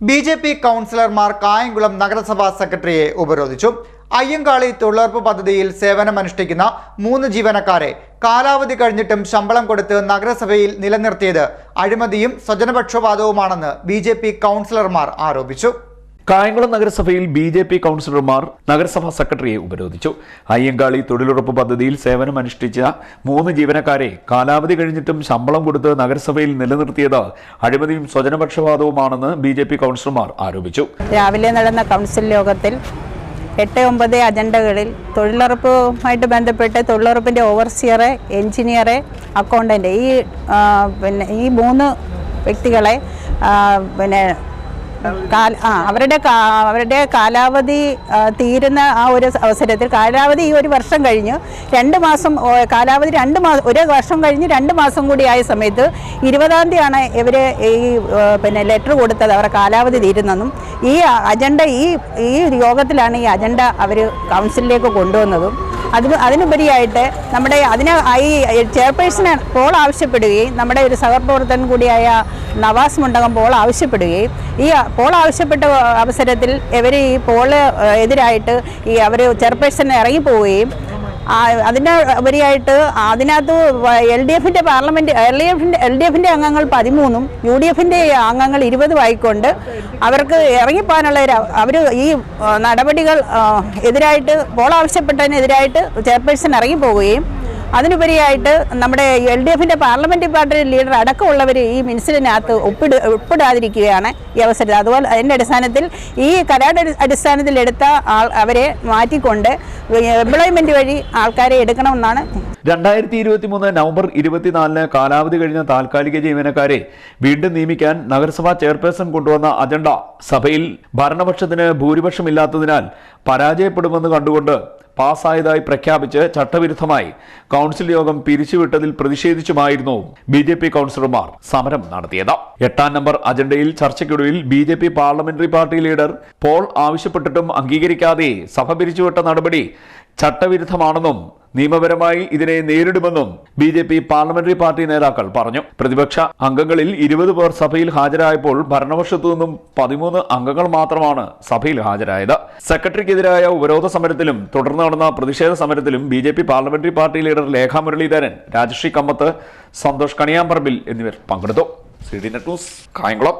B J P കൗൺസിലർമാർ കായംകുളം നഗരസഭാ സെക്രട്ടറിയെ ഉപരോധിച്ചു. അയ്യങ്കാളി തൊഴിലുറപ്പ് പദ്ധതിയിൽ സേവനമനുഷ്ഠിക്കുന്ന മൂന്ന് ജീവനക്കാരെ കാലാവധി കഴിഞ്ഞിട്ടും ശമ്പളം കൊടുത്ത് നഗരസഭയിൽ നിലനിർത്തിയത് അഴിമതിയും സ്വജനപക്ഷപാതവുമാണെന്ന് ബി കൗൺസിലർമാർ ആരോപിച്ചു. കായംകുളം നഗരസഭയിൽ ബി ജെ പി കൗൺസിലർമാർ നഗരസഭാ സെക്രട്ടറിയെ ഉപരോധിച്ചു. അയ്യങ്കാളി തൊഴിലുറപ്പ് പദ്ധതിയിൽ സേവനമനുഷ്ഠിച്ച മൂന്ന് ജീവനക്കാരെ കാലാവധി കഴിഞ്ഞിട്ടും ശമ്പളം കൊടുത്ത് നഗരസഭയിൽ നിലനിർത്തിയത് അഴിമതിയും സ്വജനപക്ഷപാതവുമാണെന്ന് ബി ജെ പി കൗൺസിലർമാർ ആരോപിച്ചു. രാവിലെ നടന്ന കൗൺസിൽ യോഗത്തിൽ എട്ട് ഒമ്പത് അജണ്ടകളിൽ തൊഴിലുറപ്പുമായിട്ട് ബന്ധപ്പെട്ട് തൊഴിലുറപ്പിന്റെ ഓവർസിയറെ എഞ്ചിനീയറെ അക്കൗണ്ടന്റ് ഈ പിന്നെ ഈ മൂന്ന് വ്യക്തികളെ പിന്നെ ആ അവരുടെ അവരുടെ കാലാവധി തീരുന്ന ആ ഒരു അവസരത്തിൽ കാലാവധി ഈ ഒരു വർഷം കഴിഞ്ഞ് രണ്ട് മാസം കാലാവധി രണ്ട് മാസം ഒരു വർഷം കഴിഞ്ഞ് രണ്ട് മാസം കൂടി ആയ സമയത്ത് ഇരുപതാം തീയതിയാണ് ഇവർ ഈ പിന്നെ ലെറ്റർ കൊടുത്തത് അവരുടെ കാലാവധി തീരുന്നതും. ഈ അജണ്ട ഈ ഈ യോഗത്തിലാണ് ഈ അജണ്ട അവർ കൗൺസിലിലേക്ക് കൊണ്ടുവന്നതും. അത് അതിനുപരിയായിട്ട് നമ്മുടെ അതിന് ഈ ചെയർപേഴ്സണെ പോൾ ആവശ്യപ്പെടുകയും നമ്മുടെ ഒരു സഹപ്രവർത്തകൻ കൂടിയായ നവാസ് മുണ്ടകം പോൾ ആവശ്യപ്പെടുകയും ഈ പോൾ ആവശ്യപ്പെട്ട അവസരത്തിൽ ഇവർ ഈ പോൾ എതിരായിട്ട് ഈ അവർ ചെയർപേഴ്സൺ ഇറങ്ങിപ്പോവുകയും അതിന്റെ ഉപരിയായിട്ട് അതിനകത്ത് എൽ ഡി എഫിന്റെ പാർലമെന്റ് എൽ ഡി എഫിന്റെ എൽ ഡി എഫിന്റെ അംഗങ്ങൾ പതിമൂന്നും യു ഡി എഫിന്റെ അംഗങ്ങൾ ഇരുപതും ആയിക്കൊണ്ട് അവർക്ക് ഇറങ്ങിപ്പോകാനുള്ള അവർ ഈ നടപടികൾ എതിരായിട്ട് പോൾ ആവശ്യപ്പെട്ടതിനെതിരായിട്ട് ചെയർപേഴ്സൺ ഇറങ്ങിപ്പോവുകയും അതിനുപരിയായിട്ട് നമ്മുടെ എൽ ഡി എഫിന്റെ പാർലമെന്റ് പാർട്ടി ലീഡർ അടക്കമുള്ളവർ ഈ മിനിസിലിനകത്ത് ഒപ്പിട ഒപ്പിടാതിരിക്കുകയാണ് ഈ അവസരത്തിൽ. അതുപോലെ അതിന്റെ അടിസ്ഥാനത്തിൽ ഈ കരാട് അടിസ്ഥാനത്തിൽ എടുത്ത ആൾ അവരെ മാറ്റിക്കൊണ്ട് എംപ്ലോയ്മെന്റ് വഴി ആൾക്കാരെ എടുക്കണമെന്നാണ് രണ്ടായിരത്തി ഇരുപത്തി മൂന്ന് നവംബർ ഇരുപത്തിനാലിന് കാലാവധി കഴിഞ്ഞ താൽക്കാലിക ജീവനക്കാരെ വീണ്ടും നിയമിക്കാൻ നഗരസഭാ ചെയർപേഴ്സൺ കൊണ്ടുവന്ന അജണ്ട സഭയിൽ ഭരണപക്ഷത്തിന് ഭൂരിപക്ഷമില്ലാത്തതിനാൽ പരാജയപ്പെടുമെന്ന് കണ്ടുകൊണ്ട് പാസ്സായതായി പ്രഖ്യാപിച്ച് ചട്ടവിരുദ്ധമായി കൗൺസിൽ യോഗം പിരിച്ചുവിട്ടതിൽ പ്രതിഷേധിച്ചുമായിരുന്നു ബി ജെ പി കൗൺസിലർമാർ സമരം നടത്തിയത്. എട്ടാം നമ്പർ അജണ്ടയിൽ ചർച്ചയ്ക്കൊടുവിൽ B J P parliamentary party leader Paul ആവശ്യപ്പെട്ടിട്ടും അംഗീകരിക്കാതെ സഭ പിരിച്ചുവിട്ട നടപടി ചട്ടവിരുദ്ധമാണെന്നും നിയമപരമായി ഇതിനെ നേരിടുമെന്നും B J P parliamentary party നേതാക്കൾ പറഞ്ഞു. പ്രതിപക്ഷ അംഗങ്ങളിൽ ഇരുപത് പേർ സഭയിൽ ഹാജരായപ്പോൾ ഭരണപക്ഷത്തു നിന്നും പതിമൂന്ന് അംഗങ്ങൾ മാത്രമാണ് സഭയിൽ ഹാജരായത്. സെക്രട്ടറിക്കെതിരായ ഉപരോധ സമരത്തിലും തുടർന്ന് നടന്ന പ്രതിഷേധ സമരത്തിലും B J P parliamentary party leader Lekha Muraleedharan Rajasree Kammath Santhosh Kaniyamparambil എന്നിവർ പങ്കെടുത്തു. C D net news Kayamkulam.